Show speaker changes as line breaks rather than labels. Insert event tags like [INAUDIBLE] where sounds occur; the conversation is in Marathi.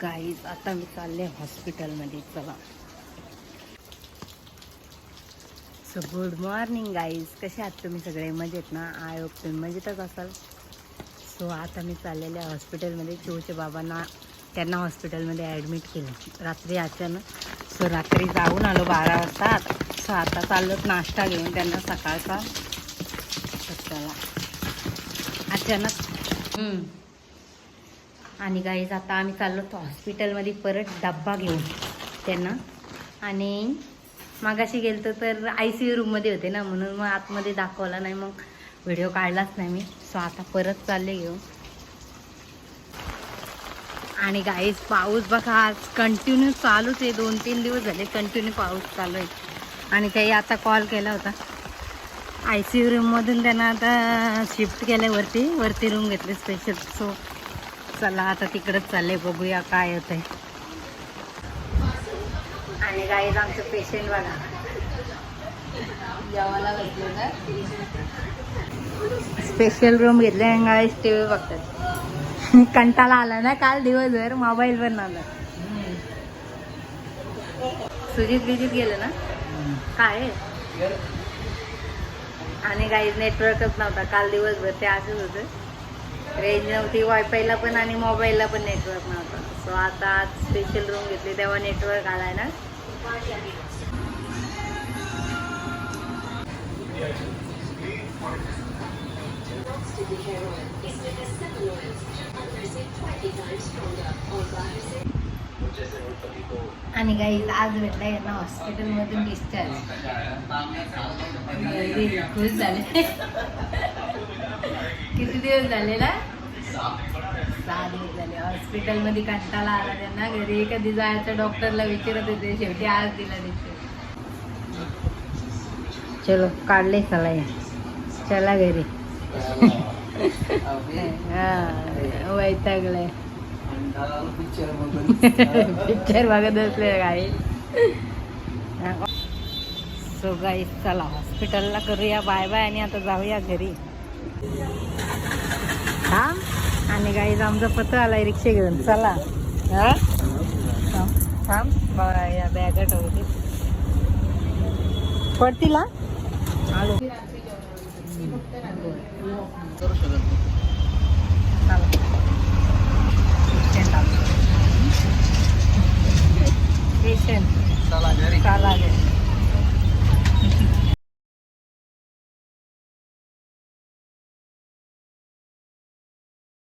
गाईज आता मी चालले हॉस्पिटलमध्ये चला. सो गुड मॉर्निंग गाईज कसे आहात तुम्ही सगळे? मजेत ना? आय होप तुम्ही मजेतच असाल. सो आता मी चाललेले हॉस्पिटलमध्ये चिवचे बाबांना त्यांना हॉस्पिटलमध्ये ॲडमिट केलं. रात्री अचानक सो रात्री जाऊन आलो बारा वाजता. सो आता चाललोत नाश्ता घेऊन त्यांना सकाळचा. चला. अचानक आणि गाईज आता आम्ही चाललो होतो हॉस्पिटलमध्ये परत डब्बा घेऊन त्यांना. आणि मागाशी गेलतो तर आय सी यू रूममध्ये होते ना म्हणून मग आतमध्ये दाखवला नाही मग व्हिडिओ काढलाच नाही मी. सो आता परत चालले घेऊन. आणि गाईज पाऊस बघा आज कंटिन्यू चालूच आहे. दोन तीन दिवस झाले कंटिन्यू पाऊस चालू आहे. आणि काही आता कॉल केला होता. आय सी यू रूममधून त्यांना आता शिफ्ट केलं वरती. वरती रूम घेतली स्पेशल सो चला आता तिकडंच चाललंय बघूया काय होत आहे आणि गाईज आमचं पेशंट बघा. जेवायला ना स्पेशल रूम घेतले आणि गाईज टी व्ही बघतात. [LAUGHS] कंटाळा आला ना काल दिवसभर मोबाईल पण आला सुजित बिजित गेलं ना? काय? आणि काही नेटवर्कच नव्हता. काल दिवसभर ते असंच होतं. रेंज नव्हती वायफायला पण आणि मोबाईलला पण नेटवर्क नव्हतं. सो आता स्पेशल रूम घेतली तेव्हा नेटवर्क आलाय ना. आणि काही आज भेटला यांना हॉस्पिटलमधून डिस्चार्ज खुश झाले. किती दिवस झाले ना सहा दिवस झाले. हॉस्पिटलमध्ये कंटाळा आला त्यांना. घरी कधी जायचं डॉक्टरला विचारत होते. शेवटी आज दिला दिसतो चलो काढले चला या चला घरी. हा वैतागले. पिक्चर बघत असले काही. सो गाई चला हॉस्पिटलला करूया. Bye bye. आणि आता जाऊया घरी. थांब. आणि गाईज आमचा पत्र आलाय रिक्षा घेऊन. चला. हा? थांब. बघा या बॅग ठेवते. पडतील हा? आलो.
चला. चला